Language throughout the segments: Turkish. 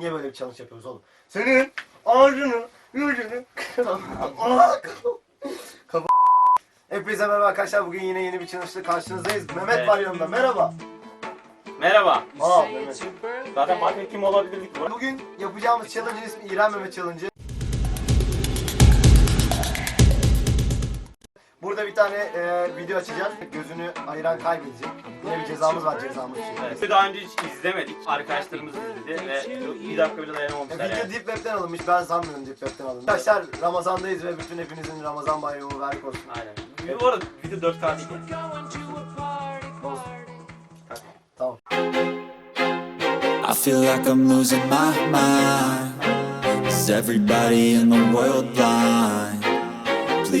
Niye böyle bir challenge yapıyoruz oğlum? Senin ağzını, yüzünü, kafa Hepinize merhaba arkadaşlar. Bugün yine yeni bir challenge'la karşınızdayız. Mehmet var yanımda. Merhaba. Merhaba. Aa Mehmet. Zaten bakın kim olabilirdik bu. Bugün yapacağımız challenge'ın ismi İrem Mehmet Challenge'ı. Bir tane e, video açacağız. Gözünü ayıran kaybedecek. Yine bir cezamız var cezamız için. Evet. Daha önce hiç izlemedik. Arkadaşlarımız izledi ve bir dakika bile E, dayanamamışlar video yani. Deep Web'den alınmış. Ben sanmıyorum Deep Web'den alınmış. Arkadaşlar Ramazan'dayız ve bütün hepinizin Ramazan bayramı mübarek olsun. Aynen. Bu arada video 4K değil yani. Olsun. Tamam. I feel like I'm losing my mind. Is everybody in the world blind?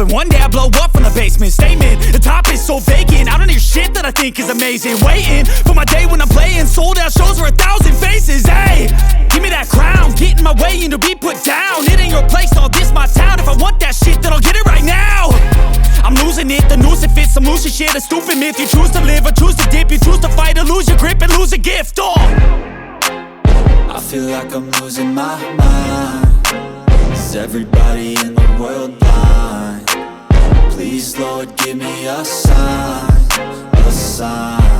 Hoping one day I blow up from the basement. Statement, the top is so vacant. I don't hear shit that I think is amazing. Waiting for my day when I'm playing. Sold out shows for a thousand faces. Hey, give me that crown. Get in my way and to be put down. It ain't your place, all this my town. If I want that shit, then I'll get it right now. I'm losing it, the noose it fits. I'm losing shit, a stupid myth. You choose to live or choose to dip. You choose to fight or lose your grip and lose a gift. Oh. I feel like I'm losing my mind. Is everybody in the world? Please, Lord, give me a sign, a sign.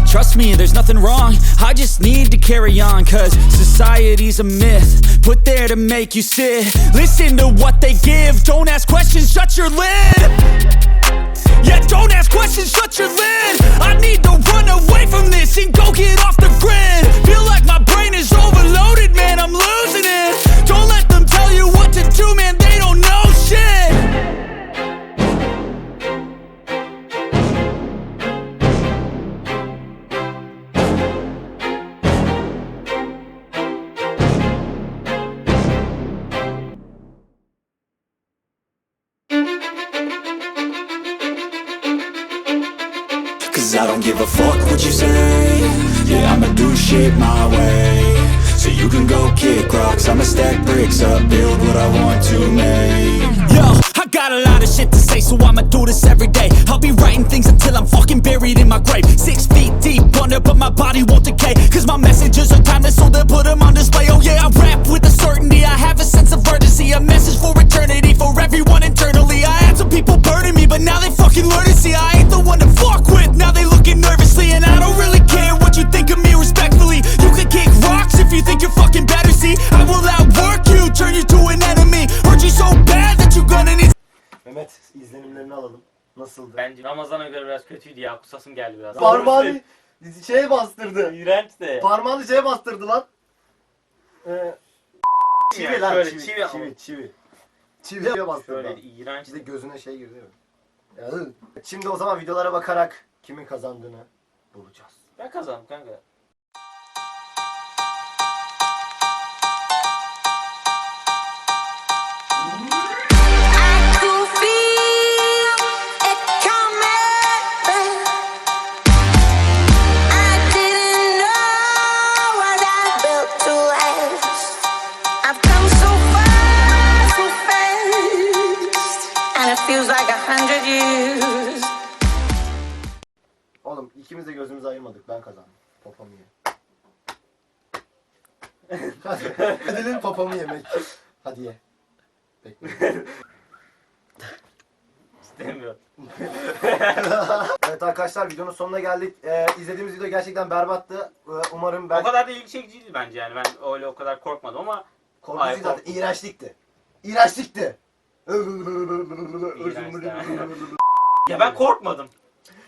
Trust me, there's nothing wrong. I just need to carry on, cause society's a myth. Put there to make you sit. Listen to what they give. Don't ask questions, shut your lid. Yeah, don't ask questions, shut your lid. I need to run away from this and go get off the grid. Feel like my brain is overloaded, man, I'm losing it. Cause I don't give a fuck what you say. Yeah, I'ma do shit my way. So you can go kick rocks. I'ma stack bricks up, build what I want to make. Yo, I got a lot of shit to say, so I'ma do this every day. I'll be Bence Ramazan'a göre biraz kötüydü ya. Kusasım geldi biraz. Parmağını şeye bastırdı. İğrenç de. Parmağını şeye bastırdı lan. Ee, çivi lan şöyle çivi. çivi- Çivi çivi. Çiviye bastırdı. Şöyle lan. iğrenç. Bir de gözüne şey girdi ya. Şimdi o zaman videolara bakarak kimin kazandığını bulacağız. Ben kazandım kanka. years. Oğlum ikimiz de gözümüzü ayırmadık. Ben kazandım. Papamı ye. Ödülün papamı yemek. Hadi ye. Bekliyorum. İstemiyorum. evet arkadaşlar videonun sonuna geldik. Ee, izlediğimiz video gerçekten berbattı. Ee, umarım ben... O kadar da ilgi çekiciydi bence yani. Ben öyle o kadar korkmadım ama... Korkunç zaten. korktum. İğrençlikti. İğrençlikti ya ben korkmadım.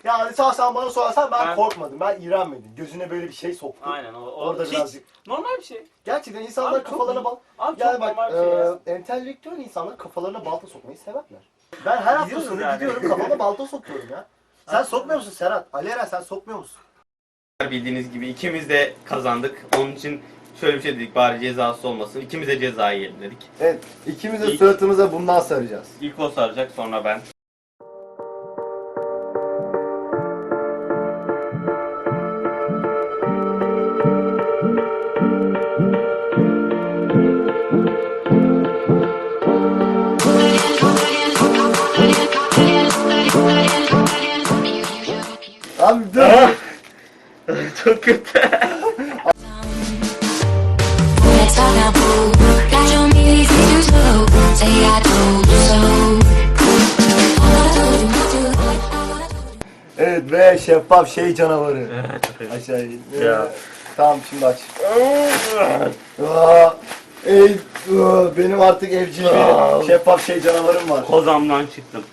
yani sağ sen bana sorarsan ben, Ben- korkmadım. Ben iğrenmedim. Gözüne böyle bir şey soktum. Aynen o, o Orada hiç birazcık. normal bir şey. Gerçekten insanlar Abi çok kafalarına bal... Abi Yani bak bir şey ya. e, entelektüel insanlar kafalarına balta sokmayı severler. Ben her hafta Gidiyoruz sonu yani. gidiyorum kafama balta sokuyorum ya. Sen sokmuyor musun Serhat? Ali Eren sen sokmuyor musun? Bildiğiniz gibi ikimiz de kazandık. Onun için şöyle bir şey dedik bari cezası olmasın. İkimiz de cezayı yiyelim dedik. Evet. ikimiz de İlk- suratımıza bundan saracağız. İlk o saracak sonra ben. Abi dur. Çok kötü. Evet ve şeffaf şey canavarı. Aşağı in. Ya. Tamam şimdi aç. Aa, ey, benim artık evcil bir şeffaf şey canavarım var. Kozamdan çıktım.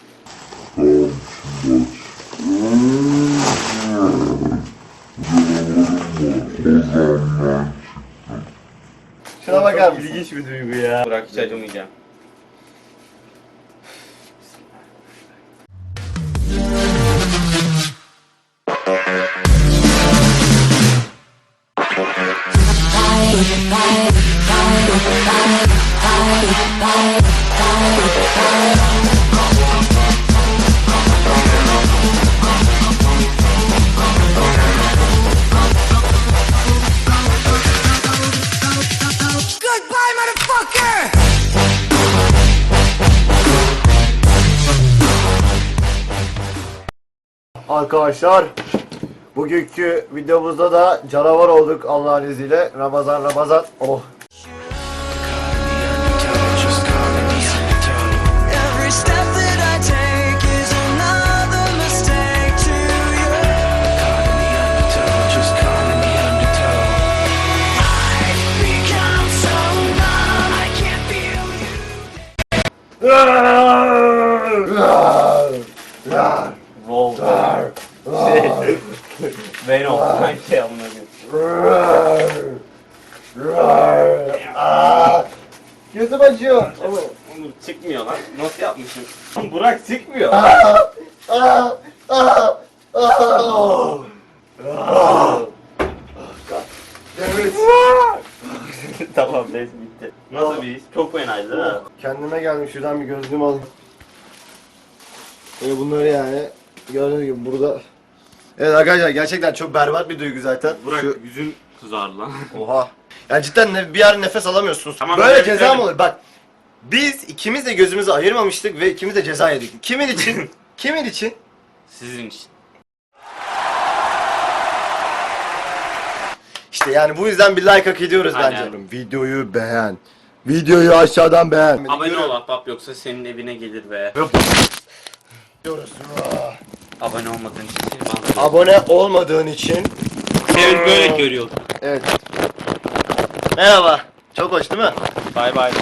Şuna bakar mısın? İlginç bir duygu ya. Bırak hiç acımayacağım. Goodbye, Arkadaşlar bugünkü videomuzda da canavar olduk Allah'ın izniyle. Ramazan Ramazan. Oh. Şey amına koyayım. Gözüm acıyor. Oğlum çıkmıyor lan. Nasıl yapmışsın? Lan Burak çıkmıyor. Evet. tamam bez bitti. Nasıl bir his? Çok fenaydı mi? Kendime geldim şuradan bir gözlüğümü alayım. Böyle bunları yani gördüğünüz gibi burada. Evet arkadaşlar gerçekten çok berbat bir duygu zaten. Burak Şu- yüzün kızardı lan. Oha. Ya cidden ne- bir ara nefes alamıyorsunuz. Tamam, Böyle ceza mı olur? Bak biz ikimiz de gözümüzü ayırmamıştık ve ikimiz de ceza yedik. Kimin için? Kimin için? Sizin için. İşte yani bu yüzden bir like hak ediyoruz Aynen. bence. Videoyu beğen. Videoyu aşağıdan beğen. Abone ol ahbap yoksa senin evine gelir ve Diyoruz. Abone olmadığın için. Abone olmadığın için Evet böyle görüyordum. Evet. Merhaba. Çok hoş değil mi? Bay bay.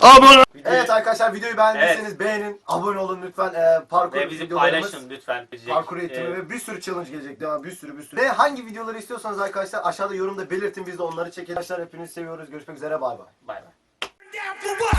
Abone. Evet arkadaşlar videoyu beğendiyseniz beğenin, abone olun lütfen. Ee, parkur Ve bizi videolarımız, paylaşın lütfen. Gelecek, parkur eğitimi e, ve bir sürü challenge gelecek. Devam bir sürü bir sürü. Ve hangi videoları istiyorsanız arkadaşlar aşağıda yorumda belirtin biz de onları çekelim. Arkadaşlar hepinizi seviyoruz. Görüşmek üzere bay bay. Bay bay. Down for what?